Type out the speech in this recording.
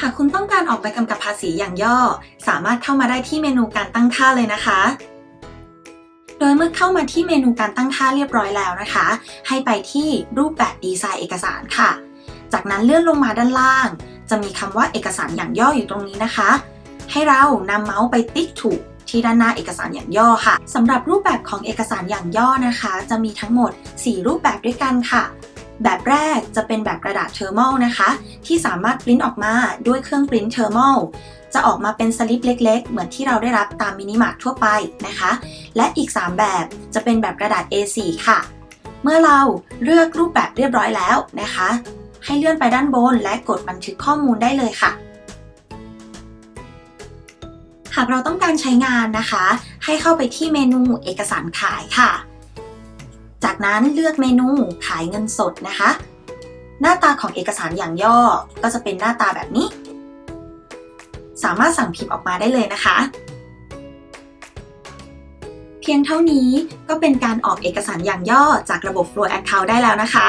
หากคุณต้องการออกใบกำกับภาษีอย่างย่อ สามารถเข้ามาได้ที่เมนูการตั้งค่าเลยนะคะ โดยเมื่อเข้ามาที่เมนูการตั้งค่าเรียบร้อยแล้วนะคะ ให้ไปที่รูปแบบดีไซน์เอกสารค่ะ จากนั้นเลื่อนลงมาด้านล่าง จะมีคำว่าเอกสารอย่างย่ออยู่ตรงนี้นะคะ ให้เรานำเมาส์ไปติ๊กถูกที่ด้านหน้าเอกสารอย่างย่อค่ะสำหรับรูปแบบของเอกสารอย่างย่อนะคะ จะมีทั้งหมด 4 รูปแบบด้วยกันค่ะ แบบแรกจะเป็นแบบกระดาษเทอร์มอลนะคะ ที่สามารถปริ้นออกมาด้วยเครื่องปริ้นเทอร์มอลจะออกมาเป็นสลิปเล็ก ๆ เหมือนที่เราได้รับตามมินิมาร์ททั่วไปนะคะ และอีก 3 แบบจะเป็นแบบกระดาษ A4 ค่ะ เมื่อเราเลือกรูปแบบเรียบร้อยแล้วนะคะ ให้เลื่อนไปด้านบนและกดบันทึกข้อมูลได้เลยค่ะ หากเราต้องการใช้งานนะคะ ให้เข้าไปที่เมนูเอกสารขายค่ะ จากนั้นเลือกเมนูขายเงินสดนะคะ หน้าตาของเอกสารอย่างย่อก็จะเป็นหน้าตาแบบนี้ สามารถสั่งพิมพ์ออกมาได้เลยนะคะ เพียงเท่านี้ก็เป็นการออกเอกสารอย่างย่อจากระบบ Flow Account ได้แล้วนะคะ